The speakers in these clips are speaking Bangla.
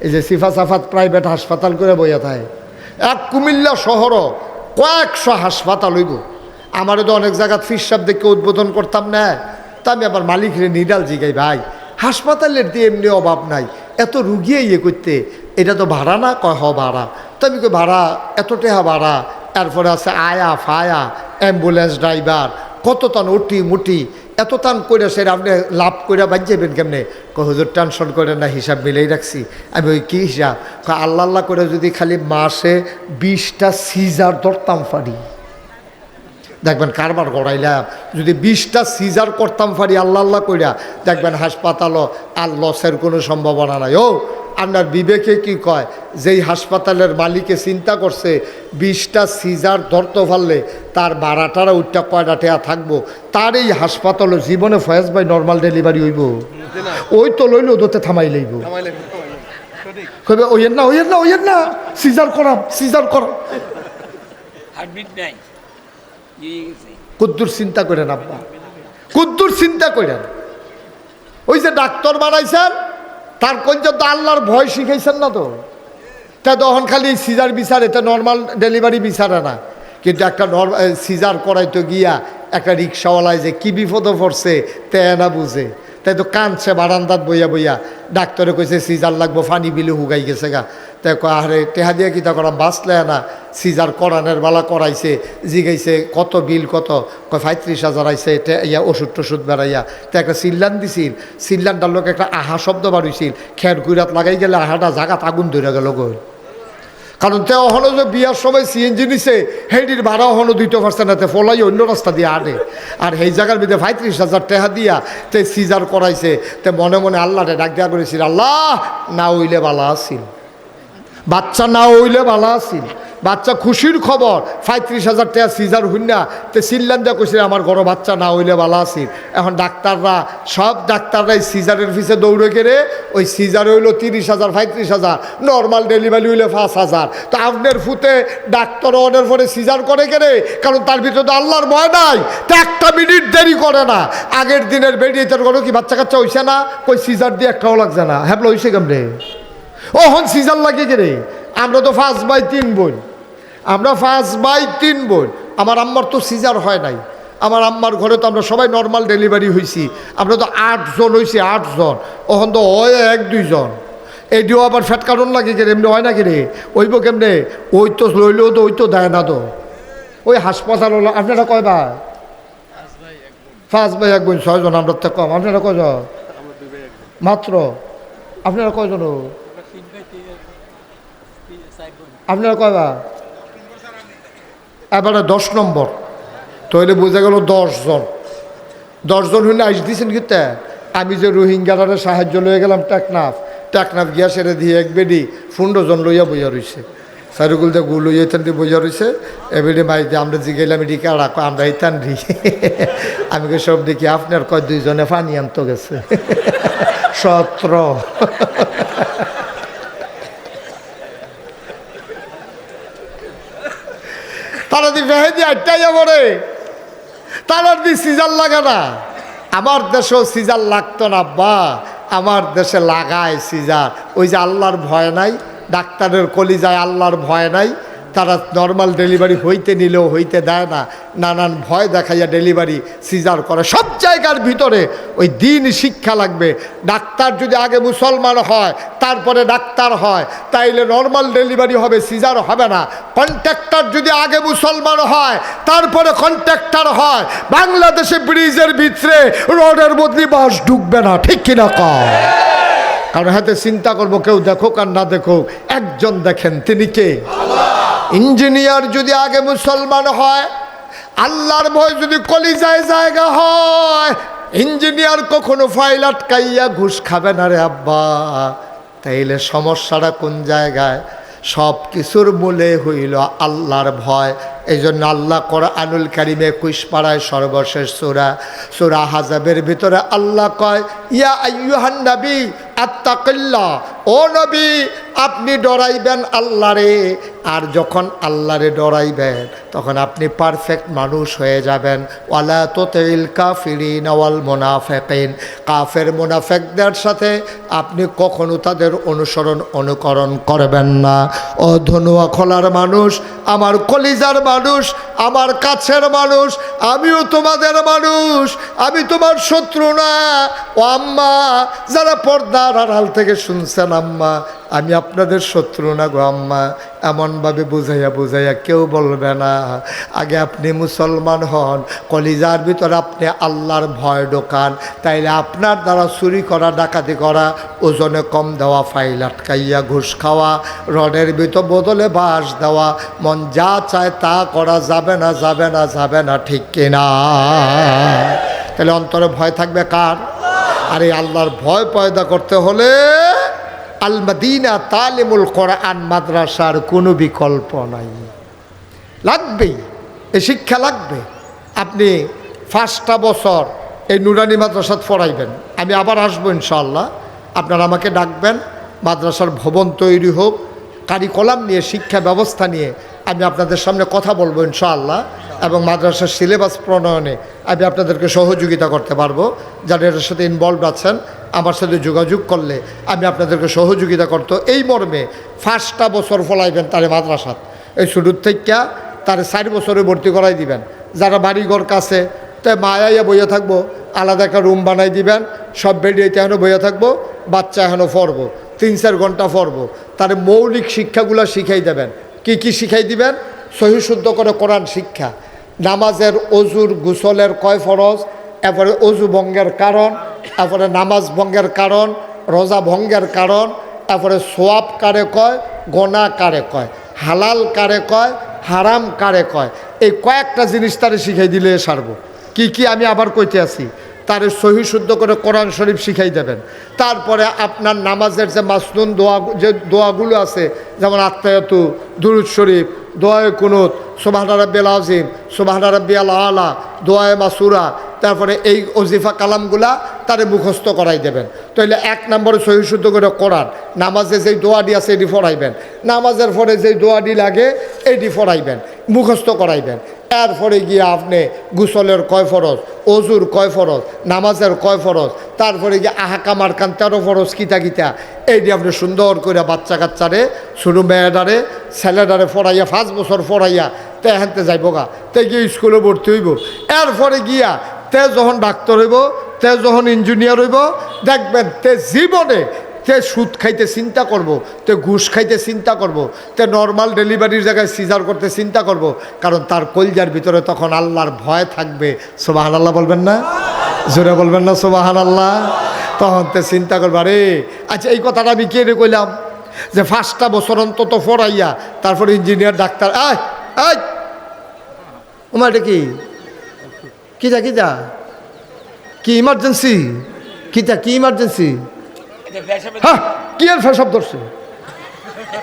এই যে সিফা সাফাত প্রাইভেট হাসপাতাল করে বইয়া থাকে এক কুমিল্লা শহরও কয়েকশো হাসপাতাল হইব। আমারও তো অনেক জায়গাত ফিরসাব দেখে উদ্বোধন করতাম না। তা আমি আমার মালিকরে নিডাল জিগাই, ভাই। হাসপাতালের দিয়ে এমনি অভাব নাই। এত রুগিয়ে ইয়ে করতে, এটা তো ভাড়া না? কয়, হ, ভাড়া। তো আমি কই, ভাড়া, এত টেহা ভাড়া। এরপরে আছে আয়া ফায়া, অ্যাম্বুলেন্স ড্রাইভার কত তান উটি মুটি এত তান করে সে আপনি লাভ করে বাজ্যাবেন কেমনে? হুজুর টেনশন করে না, হিসাব মিলেই রাখছি। আমি ওই কী হিসাব? আল্লাহ আল্লাহ করে যদি খালি মাসে বিশটা সিজার ধরতাম পারি দেখবেন কারবার গড়াইলাম যদি বিশটা সিজার করতাম পারি আল্লাহ আল্লাহ কইরা দেখবেন হাসপাতালও আর লসের কোনো সম্ভাবনা নাই। ও আপনার বিবেকে কি কয়? যেই হাসপাতালের মালিকে চিন্তা করছে বিশটা সিজার ধরতে পারলে তার বারাটারা উঠটা কয়টা টেয়া থাকব? তার এই হাসপাতালে জীবনে ফয়েজ ভাই নর্মাল ডেলিভারি হইব। ওই তো লইল ওদতে থামাই লইব। কইবে ওইয়ের না ওইয়ের না ওইয়ের না সিজার করাম সিজার করাম। হার্টবিট নাই। কুদ্দুর চিন্তা করেন, আব্বা। কুদ্দুর চিন্তা করেন। ওই যে ডাক্তার বানাইছেন, তার কঞ্চ তো আল্লাহর ভয় শিখাইছেন না তো? তা তখন খালি সিজার বিচারে এটা নর্মাল ডেলিভারি বিচারে না। কিন্তু একটা নর্মাল সিজার করাইতে গিয়া একটা রিক্সাওয়ালায় যে কী বিপদে পড়ছে, তে না বুঝে। তাই তো কাঁদছে বারান্দাত বইয়া বইয়া। ডাক্তারে কইছে, সিজার লাগবো ফানি বিলে হুগাই গেছে গা। তাই কয়, আরে, টেহা দিয়ে কিতা করা? বাঁচলে না। সিজার করানের বেলা করাইছে, জিগাইছে, কত বিল কত? কয়, পঁয়ত্রিশ হাজার আইছে ইয়া ওষুধ টষুধ বেড়াইয়া। তো একটা সিল্লান দিছিল। সিল্লানটার লোক একটা আহা শব্দ বাড়িছিল খের গুইরাত লাগাই গেলে আহাটা জাগাত আগুন ধরে গেল গই কারণ তে হলো যে বিয়ার সময় সিএনজি নিছে হেডির ভাড়া অহনো দুইটা পার্সেন্ট আছে ফলাই অন্য রাস্তা দিয়ে আনে। আর সেই জায়গার ভিতরে পঁয়ত্রিশ হাজার টেহা দিয়া তে সিজার করাইছে। তে মনে মনে আল্লাহরে ডাক দেওয়া করেছিল, আল্লাহ, না হইলে বালা আসিল বাচ্চা না হইলে ভালো আছিল। বাচ্চা খুশির খবর। পঁয়ত্রিশ হাজার টাকা সিজার হইনা তে সিল্লান দিয়া কইছে আমার ঘর বাচ্চা না হইলে ভালো আছিল এখন ডাক্তাররা, সব ডাক্তাররাই সিজারের পিছে দৌড়ে গেলে ওই সিজার হইল তিরিশ হাজার, পঁয়ত্রিশ হাজার। নর্মাল ডেলিভারি হইলে পাঁচ হাজার। তো আপনার ফুতে ডাক্তার অর্ডার পরে সিজার করে গেলে, কারণ তার ভিতরে তো আল্লাহর ভয় নাই। তো একটা মিনিট দেরি করে না। আগের দিনের বেরিয়ে তার ঘরে কি বাচ্চা কাচ্চা হইছে না? কই সিজার দিয়ে একটাও লাগছে না। হ্যাবলো হইছে কেমনে? ও সিজার লাগে রে আমরা তো ফার্স্ট বাই তিন বোন। আমরা ফার্স্ট বাই তিন বোন। আমার আম্মার তো সিজার হয় নাই। আমার আম্মার ঘরে তো আমরা সবাই নর্মাল ডেলিভারি হয়েছি আমরা তো আটজন হয়েছি আটজন ওখান তো হয় এক দুইজন এইটিও আবার ফ্যাট কারণ লাগে যে এমনি হয় না কি রে ওইব কেমনে? ওই তো লইলেও তো ওই তো দেয় না তো। ওই হাসপাতাল হলো, আপনারা কয় ভাই? ফার্স্ট ভাই এক বোন ছয়জন আমরা তো কম। আপনারা কয়জন মাত্র? আপনারা কয়জন? আপনারা কয়বা এবারে দশ নম্বর। তাহলে বোঝা গেল দশজন। দশজন হইলে আইস দিয়েছেন কিতে আমি যে রোহিঙ্গারে সাহায্য লয়ে গেলাম টেকনাফ টেকনাফ গিয়া সেরে দিয়ে এক বেডি ফুন্ডজন লইয়া বইয়া রইছে। সাইরুগুল দিয়ে গু লইয়া ইতান দিয়ে বইয়া রইছে। এবেডি দিয়ে আমরা জিগাইলাম এটি কয় আমরা ইতান রি আমি সব দেখি আপনার কয় দুইজনে পানি আনতো গেছে। সত্র। তারা দি ভেহেদি আটটা যাব রে তার দি সিজার লাগে না। আমার দেশেও সিজার লাগতো না বা আমার দেশে লাগায় সিজার। ওই যে আল্লাহর ভয় নাই, ডাক্তারের কলিজায় আল্লাহর ভয় নাই। তারা নর্মাল ডেলিভারি হইতে নিলেও হইতে দেয় না। নানান ভয় দেখাইয়া ডেলিভারি সিজার করে। সব জায়গার ভিতরে ওই দিন শিক্ষা লাগবে। ডাক্তার যদি আগে মুসলমান হয়, তারপরে ডাক্তার হয়, তাইলে নর্মাল ডেলিভারি হবে, সিজার হবে না। কন্ট্রাক্টর যদি আগে মুসলমান হয়, তারপরে কন্ট্রাক্টর হয়, বাংলাদেশে ব্রিজের ভিতরে রোডের বদলি বাস ঢুকবে না। ঠিক কিনা কম কারণ হাতে চিন্তা করব, কেউ দেখুক আর না দেখুক, একজন দেখেন, তিনি কে? ইঞ্জিনিয়ার যদি আগে মুসলমান হয়, আল্লাহর ভয় যদি কলিজায় জায়গা হয়, ইঞ্জিনিয়ার কখনো ফাইল আটকাইয়া ঘুষ খাবে না রে আব্বা। তাইলে সমস্যাটা কোন জায়গায়? সব কিছুর মূলে হইল আল্লাহর ভয়। এই জন্য আল্লাহ কর আনুল কারিমে একুশ পাড়ায় সর্বশেষ সোরা সোরা হাজাবের ভিতরে আল্লাহ কয়, ইয়া আইয়ুহান নবী, আত্তাকিল্লাহ। ও নবী আপনি ডরাইবেন আল্লাহরে। আর যখন আল্লাহরে ডরাইবেন তখন আপনি পারফেক্ট মানুষ হয়ে যাবেন। ওয়ালা তো তেল কাফিরিন ওয়াল মোনাফেকিন। কাফের মোনাফেকদের সাথে আপনি কখনো তাদের অনুসরণ, অনুকরণ করবেন না। ও ধনুয়া খোলার মানুষ, আমার কলিজার মানুষ, আমার কাছের মানুষ, আমিও তোমাদের মানুষ, আমি তোমার শত্রু না। ও আম্মা, যারা পর্দার আড়াল থেকে শুনছেন আম্মা আমি আপনাদের শত্রু না গো আম্মা। এমনভাবে বুঝাইয়া বুঝাইয়া কেউ বলবে না। আগে আপনি মুসলমান হন, কলিজার ভিতরে আপনি আল্লাহর ভয় ঢোকান। তাইলে আপনার দ্বারা চুরি করা, ডাকাতি করা, ওজনে কম দেওয়া, ফাইল আটকাইয়া ঘুষ খাওয়া, রডের ভিতর বদলে বাস দেওয়া, মন যা চায় তা করা যাবে না যাবে না যাবে না, ঠিক কিনা? তাহলে অন্তরে ভয় থাকবে কার? আর এই আল্লাহর ভয় পয়দা করতে হলে আল মাদিনা তালিমুল কোরআন মাদ্রাসার কোনো বিকল্প নাই। লাগবেই এই শিক্ষা লাগবে। আপনি পাঁচটা বছর এই নুরানি মাদ্রাসাত পড়াইবেন। আমি আবার আসব ইনশাল্লাহ আপনারা আমাকে ডাকবেন, মাদ্রাসার ভবন তৈরি হোক, কারিকলাম নিয়ে, শিক্ষা ব্যবস্থা নিয়ে আমি আপনাদের সামনে কথা বলব ইনশাআল্লাহ। এবং মাদ্রাসার সিলেবাস প্রণয়নে আমি আপনাদেরকে সহযোগিতা করতে পারব। যারা এটার সাথে ইনভলভ আছেন, আমার সাথে যোগাযোগ করলে আমি আপনাদেরকে সহযোগিতা করতো এই মর্মে ফার্স্টটা বছর ফলাইবেন তারে মাদ্রাসাত। এই শুরুর থেকে তার চার বছরে ভর্তি করাই দিবেন। যারা বাড়িঘর কাছে তাই মায়াইয়া বইয়া থাকব, আলাদা একটা রুম বানাই দিবেন, সব বেডিয়েতে এখনও বইয়া থাকব, বাচ্চা এখনও পড়ব, তিন চার ঘণ্টা পড়ব। তার মৌলিক শিক্ষাগুলো শিখাই দেবেন। কি কি শিখাই দিবেন? সহি শুদ্ধ করে কোরআন শিক্ষা। নামাজের অজুর গুসলের কয় ফরজ? এরপরে অজু ভঙ্গের কারণ, এরপরে নামাজ ভঙ্গের কারণ, রোজা ভঙ্গের কারণ তারপরে সোয়াব কারে কয়? গোনা কারে কয়? হালাল কারে কয়? হারাম কারে কয়? এই কয়েকটা জিনিস তারে শিখাই দিলে সারব। কি কি আমি আবার কইতে আছি? তারে সহি শুদ্ধ করে কোরআন শরীফ শিখাই দেবেন। তারপরে আপনার নামাজের যে মাসনুন দোয়া যে দোয়াগুলো আছে, যেমন আত্মায়তু, দুরুদ শরীফ, দোয়ায় কুনুত সোবাহানা রাব্বিয়াল আজিম সোবাহানা রাব্বিয়াল আলা, দোয়ায় মাসুরা, তারপরে এই অজিফা কালামগুলা তারে মুখস্থ করাই দেবেন। তাহলে এক নম্বরে সহিশুদ্ধ করে কোরআন, নামাজে যেই দোয়াডি আছে এটি ফরাইবেন নামাজের পরে যেই দোয়াডি লাগে এইটি ফরাইবেন মুখস্থ করাইবেন। এরপরে গিয়ে আপনি গুসলের কয় ফরজ অজুর কয় ফরজ, নামাজের কয় ফরজ তারপরে গিয়ে আহাকাম আরকান তেরো ফরজ কিতা কিতা এইটি আপনি সুন্দর করে বাচ্চা কাচ্চারে ছোটো মেয়েডারে ছেলেডারে ফরাইয়া পাঁচ বছর ফরাইয়া তে হেনতে যাইব গা, তে গিয়ে স্কুলে ভর্তি হইব এরপরে গিয়া তে যখন ডাক্তার হইব, তে যখন ইঞ্জিনিয়ার হইব, দেখবেন তে জীবনে তে সুদ খাইতে চিন্তা করব। তে ঘুষ খাইতে চিন্তা করব। তে নর্মাল ডেলিভারির জায়গায় সিজার করতে চিন্তা করব। কারণ তার কলজার ভিতরে তখন আল্লাহর ভয় থাকবে সোবাহান আল্লাহ বলবেন না জোরে বলবেন না সোবাহান আল্লাহ তখন তে চিন্তা করব, আরে আচ্ছা এই কথাটা আমি কে রে কইলাম? যে পাঁচটা বছর অন্তত ফরাইয়া তারপর ইঞ্জিনিয়ার ডাক্তার, আয় আয়। ওমা, এটা কি? কিটা কিটা? কি ইমার্জেন্সি কিটা, কি ইমার্জেন্সি হ্যাঁ কি এর ফেসাব ধরছে?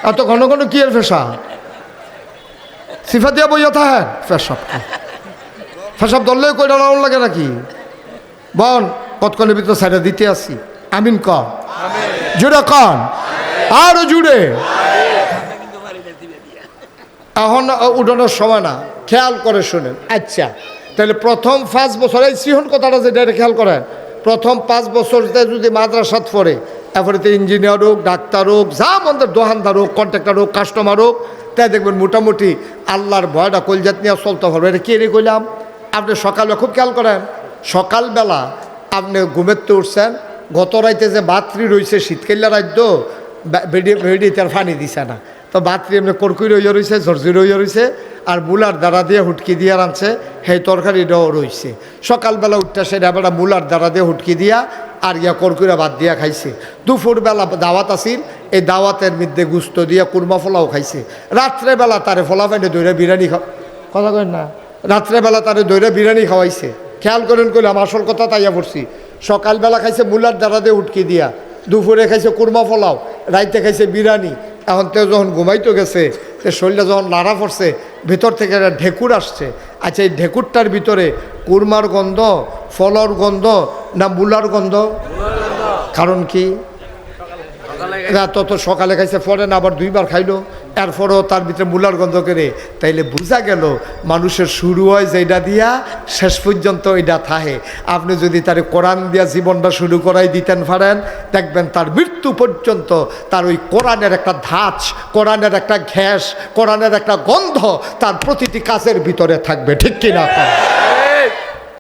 এত ঘন ঘন কি এর ফেসা? সিফা দিয়া বইয়া থা হ্যাঁ ফেসাব। ফেসাব ধরলে কইটা রাউন লাগে নাকি? বন কতক্ষণের ভিতরে সাইডে দিতে আসি? আমিন কন জুড়ে কন। আরও জুড়ে এখন উঠানোর সময় না খেয়াল করে শুনেন। আচ্ছা। তাহলে প্রথম পাঁচ বছর এই সিহন কথাটা যে এটা খেয়াল করেন প্রথম পাঁচ বছর যদি মাদ্রাসাত পড়ে তারপরে তো ইঞ্জিনিয়ার হোক ডাক্তার হোক যা আমাদের দোকানদার হোক কন্ট্রাক্টর হোক কাস্টমার হোক তাই দেখবেন মোটামুটি আল্লাহর ভয়টা কলজাত নিয়ে চলতে পারবে। এটা কে রে কইলাম? আপনি সকালে খুব খেয়াল করেন। সকালবেলা আপনি ঘুমেতে উঠছেন, গত রাইতে যে বাত্রি রয়েছে শীতকাল্লা রাজ্য বেডি বেডি পানি দিছে না। তো বাত্রি এমনি কড়কুই রইয়া রয়েছে ঝরঝি রইয়া রয়েছে আর মুলার দ্বারা দিয়ে হুটকি দিয়ে রাঁধছে, সেই তরকারিটাও রয়েছে সকালবেলা উঠতে সেটা বেলা মুলার দ্বারা দিয়ে হুটকি দিয়া, আর ইয়া কড়কুইরা বাদ দিয়া খাইছে। দুপুরবেলা দাওয়াত আসিল এই দাওয়াতের মধ্যে গুস্ত দিয়া কুরমা ফলাও খাইছে। রাত্রেবেলা তারে ফলা পাইনে দৈরা বিরিয়ানি খা কথা কেন না। রাত্রেবেলা তারে দৈরা বিরিয়ানি খাওয়াইছে। খেয়াল করেন কইলাম আসল কথা তাইয়া পড়ছি। সকালবেলা খাইছে মুলার দিয়ে উটকি দিয়া, দুপুরে খাইছে কুরমা ফলাও রাইতে খাইছে বিরিয়ানি, এখন তেও যখন ঘুমাইতে গেছে সে শরীরটা যখন লাড়া পড়ছে, ভিতর থেকে একটা ঢেকুর আসছে। আচ্ছা এই ঢেকুরটার ভিতরে কুরমার গন্ধ, ফলর গন্ধ না মুলার গন্ধ? কারণ কি? রাত তো সকালে খাইছে, পরে না আবার দুইবার খাইলো। এরপরও তার ভিতরে মূলার গন্ধ করে তাইলে বোঝা গেল মানুষের শুরু হয় যেটা দিয়া, শেষ পর্যন্ত এটা থাহে। আপনি যদি তার কোরআন দিয়া জীবনটা শুরু করাই দিতেন পারেন, দেখবেন তার মৃত্যু পর্যন্ত তার ওই কোরআনের একটা ধাঁচ, কোরআনের একটা ঘ্যাস, কোরআনের একটা গন্ধ তার প্রতিটি কাজের ভিতরে থাকবে, ঠিক কিনা?